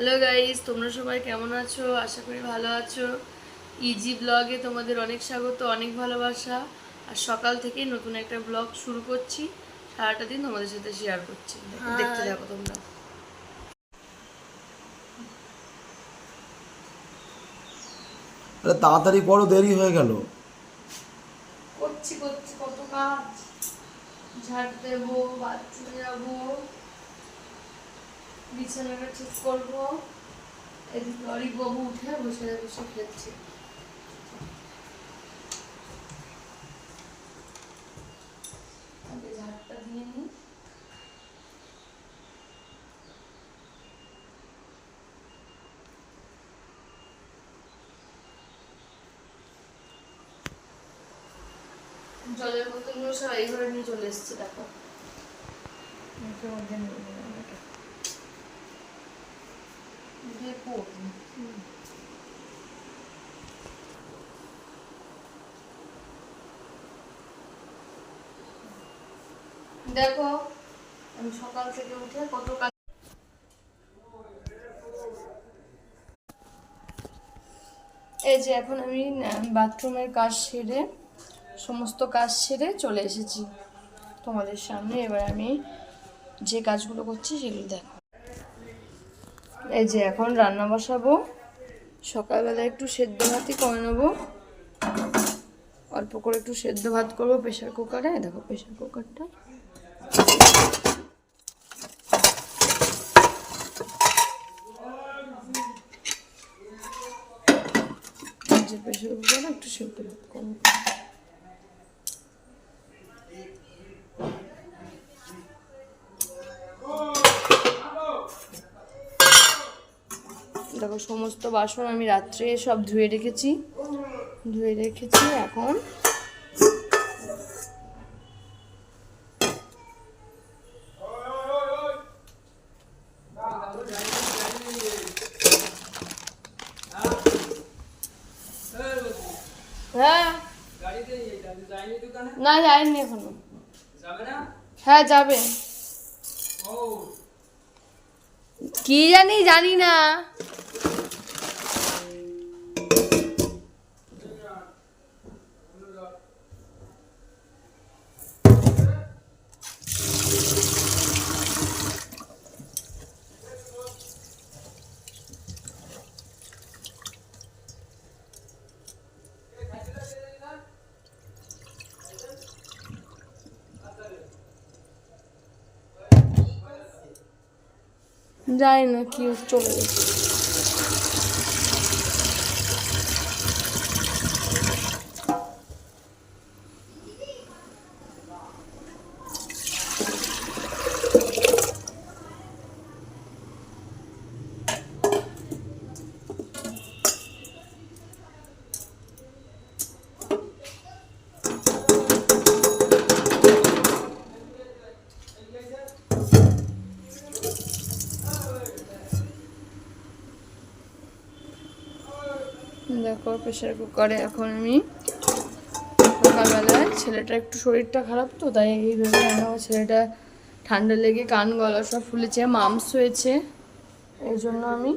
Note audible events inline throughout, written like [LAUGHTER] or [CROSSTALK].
Hello guys তোমরা সবাই কেমন আছো? আশা করি ভালো আছো। ইজি ব্লগে তোমাদের অনেক স্বাগত অনেক ভালোবাসা। আর সকাল থেকেই নতুন একটা ব্লগ শুরু করছি। সারাটা দিন তোমাদের সাথে শেয়ার করছি। দেখতে থাকো তোমরা। আরে তাড়াতাড়ি করো দেরি হয়ে গেল। করছি করছি কত কাজ। ঝাড় দেবো বাথরুমে যাব। বিছানাটা ঠিক করব। এদিকে অরিক বাবু উঠে বসে বসে খেলছে। ঝাড়টা দিয়ে নিই। জলের বোতলগুলো সব এই ঘরে নিয়ে চলে এসছে, দেখো। দেখো দেখো, আমি সকাল থেকে উঠে কত কাজ এই যে এখন আমি বাথরুমের কাজ সেরে, সমস্ত কাজ সেরে চলে এসেছি। তোমাদের সামনে এবার আমি যে কাজগুলো করছি সেগুলো দেখো। এই যে এখন রান্না বসাবো। সকালবেলা একটু সেদ্ধ ভাতই করে নেব। অল্প করে একটু সেদ্ধ ভাত করব প্রেশার কুকারে। দেখো প্রেশার কুকারটা। প্রেশার কুকারে একটু সেদ্ধ ভাত করব দেখো সমস্ত বাসন আমি রাত্রে সব ধুয়ে রেখেছি। ধুয়ে রেখেছি এখন। হ্যাঁ। না এখনও। হ্যাঁ যাবে। কি জানি জানি না। যাই না কি চলে গেছে দেখো প্রেশার কুকারে এখন আমি সকালবেলায় ছেলেটা একটু শরীরটা খারাপ তো, তাই এইভাবে আমার ছেলেটা ঠান্ডা লেগে কান গলা সব ফুলেছে মামস হয়েছে। এই জন্য আমি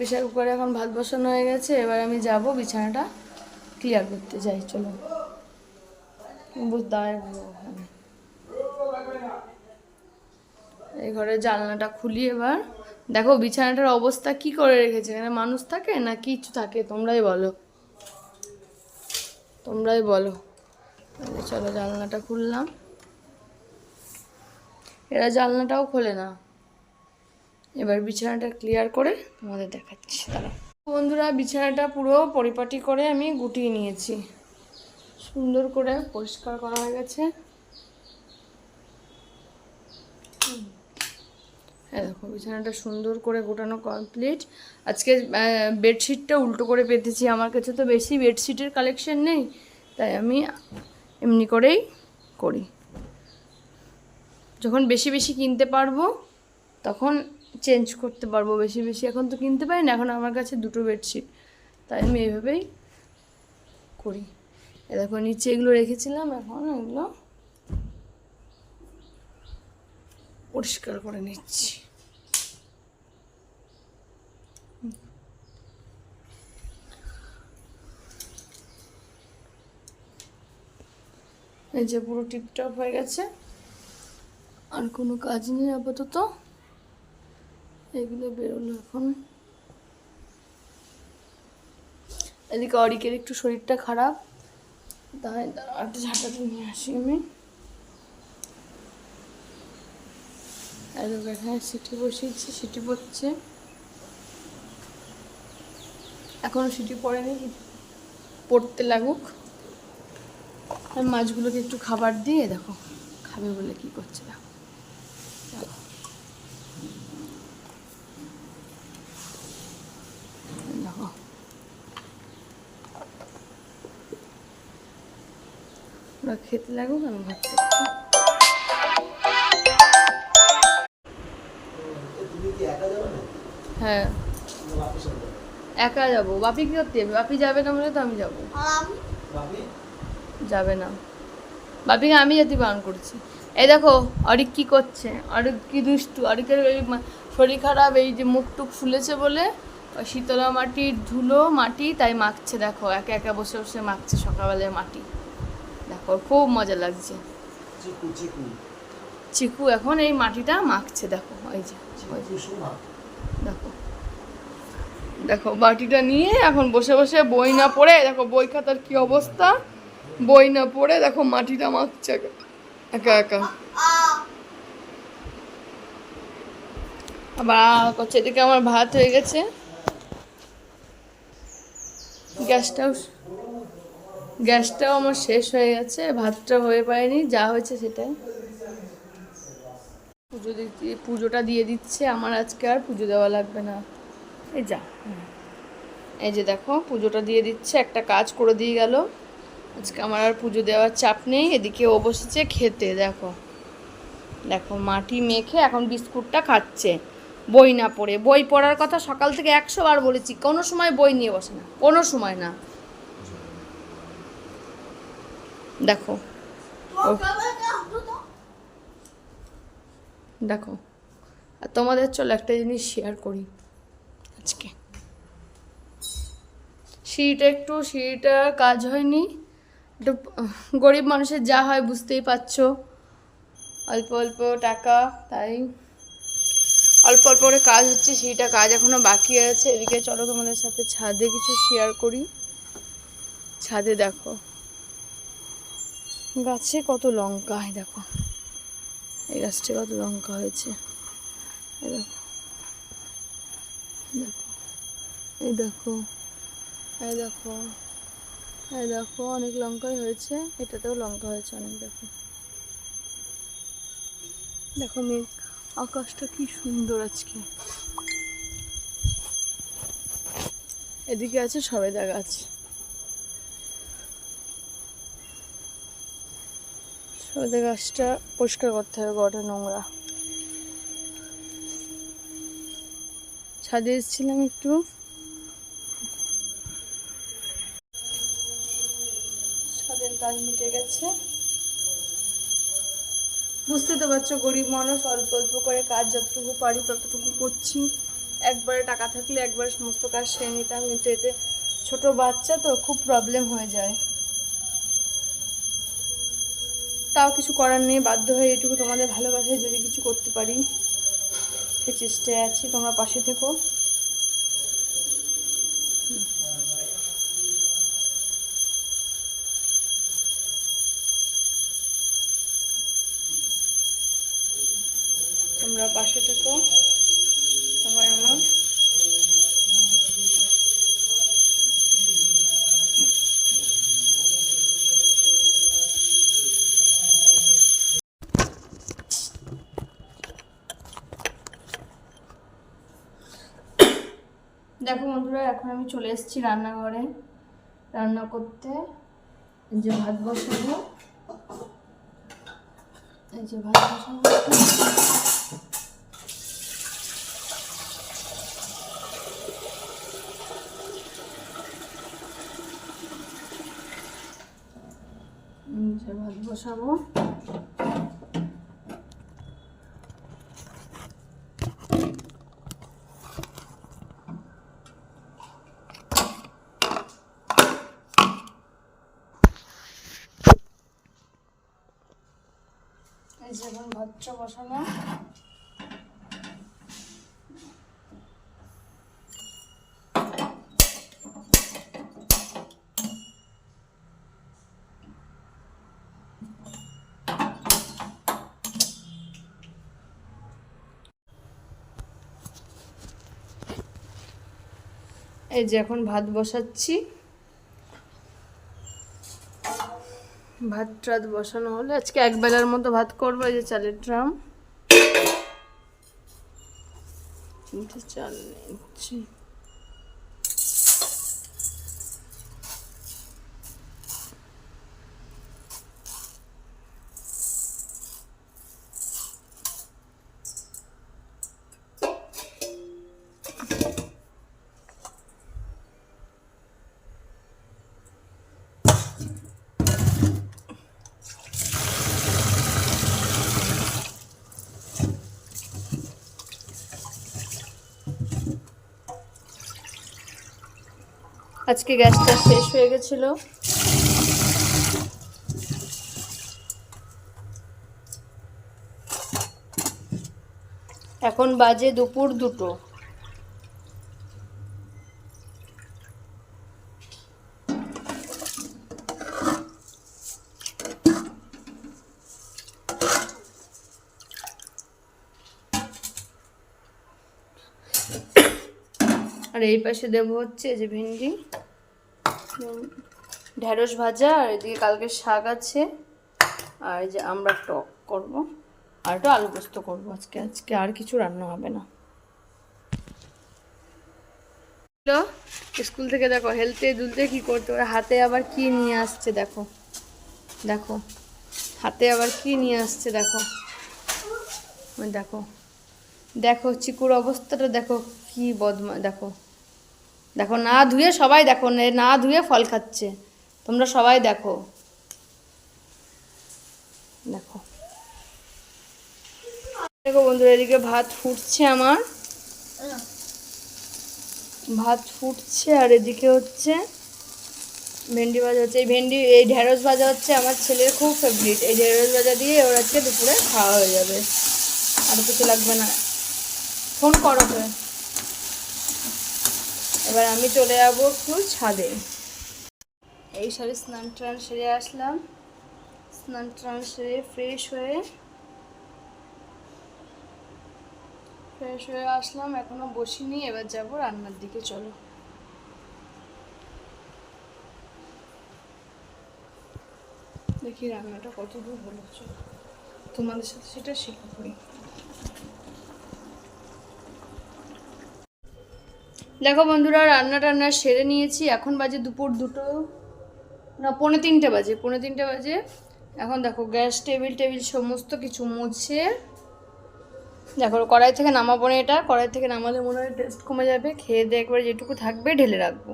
প্রেশার কুকারে এখন ভাত বসানো হয়ে গেছে, এবার আমি যাব বিছানাটা ক্লিয়ার করতে, যাই, চলো। বুঝতে এই ঘরে জানলাটা খুলি এবার। দেখো, বিছানাটার অবস্থা কি করে রেখেছে? এখানে মানুষ থাকে না কিছু থাকে? তোমরাই বলো। তোমরাই বলো। চলো জানলাটা খুললাম। এরা জানলাটাও খোলে না। এবার বিছানাটা ক্লিয়ার করে তোমাদের দেখাচ্ছি। তারা বন্ধুরা, বিছানাটা পুরো পরিপাটি করে আমি গুটিয়ে নিয়েছি। সুন্দর করে পরিষ্কার করা হয়ে গেছে। হ্যাঁ দেখো, বিছানাটা সুন্দর করে গোটানো কমপ্লিট আজকে বেডশিটটা উল্টো করে পেতেছি আমার কাছে, তো বেশি বেডশিটের কালেকশন নেই, তাই আমি এমনি করেই করি। যখন বেশি বেশি কিনতে পারব, তখন চেঞ্জ করতে পারব বেশি বেশি। এখন তো কিনতে পারি না, এখন আমার কাছে দুটো বেডশিট তাই আমি এইভাবেই করি। দেখো, নিচে এগুলো রেখেছিলাম, এখন এগুলো পরিষ্কার করে নিচ্ছি। এই যে পুরো টিপটপ হয়ে গেছে। আর কোনো কাজ নেই আপাতত। এগুলো বেরোলো এখন। এদিকে অরিকের একটু শরীরটা খারাপ। তাই একটু ঝাঁটাটা নিয়ে আসি আমি। আর এখানে সিটি বসিয়েছি, সিটি পড়ছে। এখনও সিটি পড়েনি, পড়তে লাগুক। আমি মাছগুলোকে একটু খাবার দিয়ে দেখো, খাবে বলে কি করছে দেখো। দেখো। ওরা খেতে লাগুক, আমি ভাবতে হ্যাঁ। একা যাব। বাপি কি করতে যাবে বাপি যাবে না বলে তো আমি যাব। বাপি? যাবে না। বাপিকে আমি যেতে বারণ করছি। এই দেখো অরিক কি করছে? অরিক কি দুষ্টু? অরিকের ওই মা- শরীর খারাপ এই যে মুখ টুক ফুলেছে বলে ওই শীতলা মাটির ধুলো মাটি তাই মাখছে। দেখো একা একা বসে বসে মাখছে সকালবেলায় মাটি। দেখো খুব মজা লাগছে। চিকু এখন এই মাটিটা মাখছে। দেখো ওই যে দেখো। দেখো, বাটিটা নিয়ে এখন বসে বসে বই না পড়ে, দেখো বই খাতার কি অবস্থা? বই না পড়ে, দেখো মাটিটা মাখছে একা- একা আবার করছে, এদিকে আমার ভাত হয়ে গেছে। গ্যাসটাও গ্যাসটাও আমার শেষ হয়ে গেছে, ভাতটা হয়ে পারেনি যা হয়েছে সেটাই। পুজো দিতে পুজোটা দিয়ে দিচ্ছে, আমার আজকে আর পুজো দেওয়া লাগবে না। এই যা। এই যে দেখো, পুজোটা দিয়ে দিচ্ছে, একটা কাজ করে দিয়ে গেল। আজকে আমার আর পুজো দেওয়ার চাপ নেই, এদিকে ও বসেছে খেতে, দেখো। দেখো, মাটি মেখে এখন বিস্কুটটা খাচ্ছে। বই না পড়ে। বই পড়ার কথা সকাল থেকে একশো বার বলেছি, কোনো সময় বই নিয়ে বসে না, কোনো সময় না। দেখো। দেখো। আর তোমাদের চলো একটা জিনিস শেয়ার করি। আজকে। সিঁড়িটা একটু, সিঁড়িটা কাজ হয়নি। একটু গরিব মানুষের যা হয় বুঝতেই পারছ। অল্প অল্প টাকা, তাই। অল্প অল্প করে কাজ হচ্ছে, সিঁড়িটা কাজ এখনও বাকি আছে। এদিকে চলো তোমাদের সাথে ছাদে কিছু শেয়ার করি। ছাদে দেখো। গাছে কত লঙ্কা দেখো। এই গাছটা কত লঙ্কা হয়েছে। দেখো। দেখো। এই দেখো। এই দেখো। এই দেখো, অনেক লঙ্কাই হয়েছে। এটাতেও লঙ্কা হয়েছে অনেক, দেখো। দেখো মেঘ, আকাশটা কি সুন্দর আজকে। এদিকে আছে সবেদা গাছ সবেদা গাছটা পরিষ্কার করতে হবে গোটা নোংরা। ছাদে এসেছিলাম একটু। ছাদের কাজ মিটে গেছে। বুঝতে তো পারছ, গরিব মানুষ, অল্প অল্প করে কাজ যতটুকু পারি ততটুকু করছি। একবারে টাকা থাকলে একবারে সমস্ত কাজ সেরে নিতাম কিন্তু এতে ছোট বাচ্চা তো খুব প্রবলেম হয়ে যায়। তাও কিছু করার নেই, বাধ্য হয়ে এটুকু তোমাদের ভালোবাসায় যদি কিছু করতে পারি। সে চেষ্টায় আছি তোমরা পাশে থেকো। তোমরা পাশে থেকো। চলে এসেছি রান্নাঘরে। রান্না করতে। এই যে ভাত বসাবো। এই যে ভাত বসাবো। ভাত বসাবো। ভাতটা বসালাম এই যে এখন ভাত বসাচ্ছি। ভাত টাত বসানো হলে আজকে এক বেলার মতো ভাত করব, এই যে চালের ড্রাম। চাল নিচ্ছি। আজকে গ্যাসটা শেষ হয়ে গেছিল। এখন বাজে দুপুর দুটো। আর এই পাশে দেবো হচ্ছে যে ভেন্ডি। ঢেঁড়স ভাজা, আর এদিকে কালকে শাক আছে। আর এই যে আমরা টক করব। আর একটু আলু পোস্ত করব আজকে। আজকে আর কিছু রান্না হবে না। স্কুল থেকে দেখো, হেলতে দুলতে কি করতে পারে? হাতে আবার কি নিয়ে আসছে দেখো। দেখো, হাতে আবার কি নিয়ে আসছে দেখো। দেখো। দেখো, চিকুর অবস্থাটা দেখো, কি বদমা, দেখো। দেখো, না ধুয়ে সবাই দেখো, নে- ধুয়ে ফল খাচ্ছে। তোমরা সবাই দেখো। দেখো। দেখো বন্ধুরা, এদিকে ভাত ফুটছে আমার। ভাত ফুটছে আর এদিকে হচ্ছে ভেন্ডি ভাজা হচ্ছে। এই ভেন্ডি, এই ঢেঁড়স ভাজা হচ্ছে আমার ছেলের খুব ফেভারিট এই ঢেঁড়স ভাজা দিয়ে ওর আজকে দুপুরে খাওয়া হয়ে যাবে। আর কিছু লাগবে না। ফোন করো এবার আমি চলে যাব একটু ছাদে। এই সারে স্নান টান সেরে আসলাম। স্নান টান সেরে ফ্রেশ হয়ে ফ্রেশ হয়ে আসলাম, এখনও বসিনি, এবার যাব রান্নার দিকে, চলো। দেখি রান্নাটা কত দূর হলো, চলো। তোমাদের সাথে সেটা শেয়ার করি। দেখো বন্ধুরা, রান্না টান্না সেরে নিয়েছি। এখন বাজে দুপুর দুটো, না, পৌনে তিনটে বাজে, পৌনে তিনটে বাজে। এখন দেখো গ্যাস টেবিল টেবিল সমস্ত কিছু মুছে। দেখো, কড়াই থেকে নামাবো না এটা। কড়াই থেকে নামালে মনে হয় টেস্ট কমে যাবে। খেয়ে দিয়ে একবার যেটুকু থাকবে ঢেলে রাখব।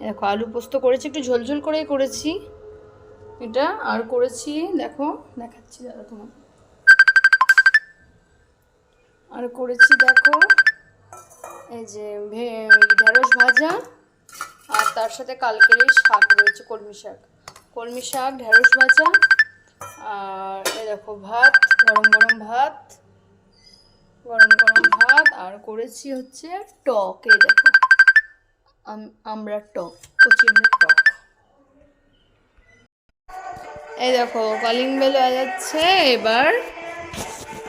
দেখো, আলু পোস্ত করেছি, একটু ঝোলঝোল করেই করেছি। এটা আর করেছি, দেখো, দেখাচ্ছি দাদা তোমার আর করেছি, দেখো এই যে ঢেঁড়স ভাজা আর তার সাথে কালকের এই শাক রয়েছে, কলমি শাক। কলমি শাক, ঢেঁড়স ভাজা আর এই দেখো ভাত, গরম গরম ভাত, গরম গরম ভাত আর করেছি হচ্ছে টক, এই দেখো। আম- আমরা টক, কচি আমরা টক। এই দেখো, কলিং বেল বাজাচ্ছে এবার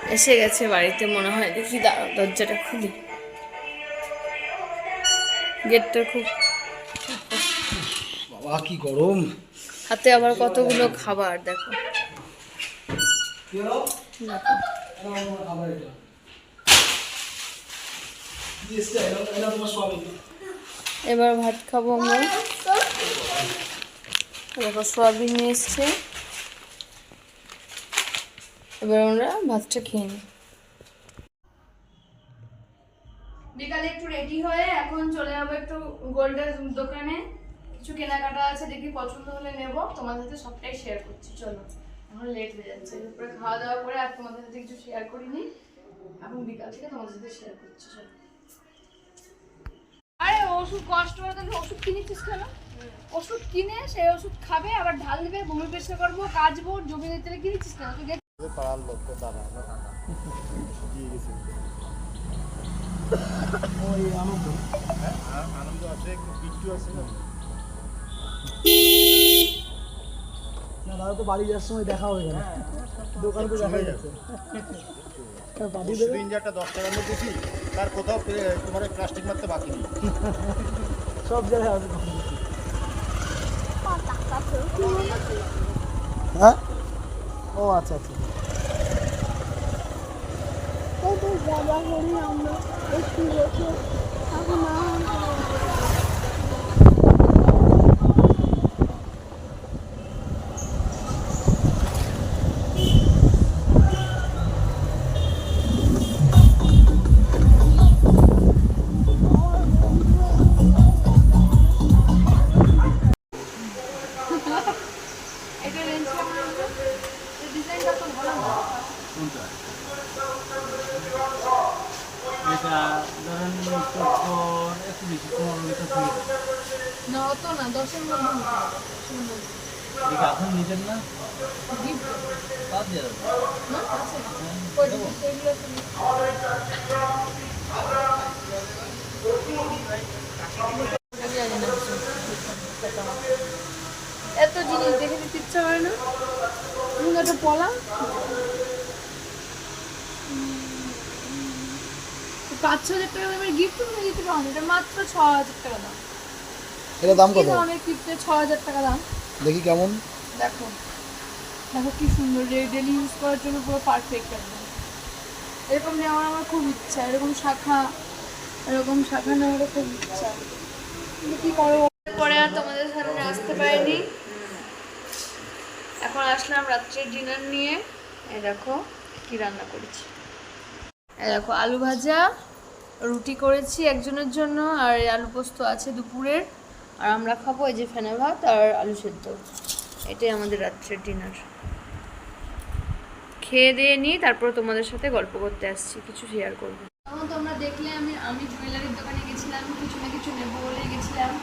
এসে গেছে বাড়িতে, মনে হয় দেখি দরজাটা খুলি। গেটটা খুব বাবা কি গরম। হাতে আবার কতগুলো খাবার দেখো। এবার ভাত খাব আমরা। দেখো সোয়াবিন নিয়ে এসছে। এবার আমরা ভাতটা খেয়ে নিই বিকালে একটু রেডি হয়ে এখন চলে যাব একটু গোল্ডের দোকানে কিছু কেনাকাটা আছে দেখি পছন্দ হলে নেব। তোমাদের সাথে সবটাই শেয়ার করছি চলো। এখন লেট হয়ে যাচ্ছে। দুপুরে খাওয়া দাওয়া করে আর তোমাদের সাথে কিছু শেয়ার করিনি। এখন বিকাল থেকে তোমাদের সাথে শেয়ার করছি চলো। আরে ওষুধ কষ্ট করে তাহলে ওষুধ কিনেছিস কেন? ওষুধ কিনে সেই ওষুধ খাবে আবার ঢাল দিবে বমি পরিষ্কার করব কাচবো জমি দিতে কিনেছিস কেন? তুই পাড়ার লোক তো দাদা দিয়ে গেছে [LAUGHS] আনন্দ আছে বিট্টু না দাদা তো বাড়ি যাওয়ার সময় দেখা হয়ে গেল দোকানে তো দেখা যাচ্ছে ইঞ্জারটা দশ টাকার মধ্যে তার কোথাও তোমার প্লাস্টিক মারতে বাকি নেই সব জায়গায় আছে হ্যাঁ? ও আচ্ছা আচ্ছা। এটা এত জিনিস দেখে দিতে ইচ্ছা হয় না। তুমি একটা পলা পাঁচ ছ হাজার টাকা দামের গিফট তুমি দিতে পারো এটা মাত্র ছ হাজার টাকা দাম। এটা দাম কত? ধরনের গিফটে ছ হাজার টাকা দাম? দেখি কেমন। দেখো। দেখো কি সুন্দর। ডেলি ইউজ করার জন্য পুরো পারফেক্ট একদম। এরকম নেওয়ার আমার খুব ইচ্ছা। এরকম শাখা এরকম শাখা নেওয়ারও খুব ইচ্ছা। কিন্তু কি করো পরে আর তোমাদের সামনে আসতে পারিনি। এখন আসলাম রাত্রের ডিনার নিয়ে। এই দেখো কি রান্না করেছি। এই দেখো আলু ভাজা, রুটি করেছি একজনের জন্য, আর আলু পোস্ত আছে দুপুরের। আর আমরা খাব এই যে ফেনা ভাত আর আলু সেদ্ধ। এটাই আমাদের রাত্রের ডিনার। খেয়ে দিয়ে নিই তারপর তোমাদের সাথে গল্প করতে আসছি, কিছু শেয়ার করব। তখন তোমরা দেখলে আমি আমি জুয়েলারির দোকানে গেছিলাম, কিছু না কিছু নেব বলে গেছিলাম।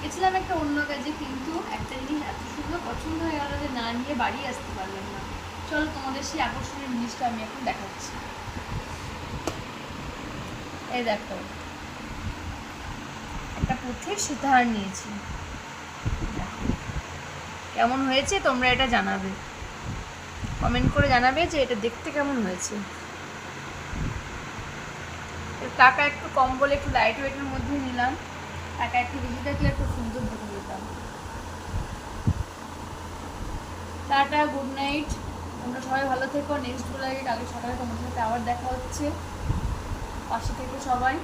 গেছিলাম একটা অন্য কাজে, কিন্তু একটা জিনিস এত সুন্দর পছন্দ হয়ে গেল যে না নিয়ে বাড়ি আসতে পারলাম না। চলো তোমাদের সেই আকর্ষণীয় জিনিসটা আমি এখন দেখাচ্ছি। এই দেখো, একটা পুঁথির সীতাহার নিয়েছি। কেমন হয়েছে তোমরা এটা জানাবে। কমেন্ট করে জানাবে যে এটা দেখতে কেমন হয়েছে। টাকা একটু কম বলে একটু লাইট ওয়েটের মধ্যে নিলাম। সুন্দর দেখে টাটা গুড নাইট তোমরা সবাই ভালো থেকো। নেক্সট ব্লগে কালকে সকালে তোমাদের সাথে আবার দেখা হচ্ছে। পাশে থেকে সবাই।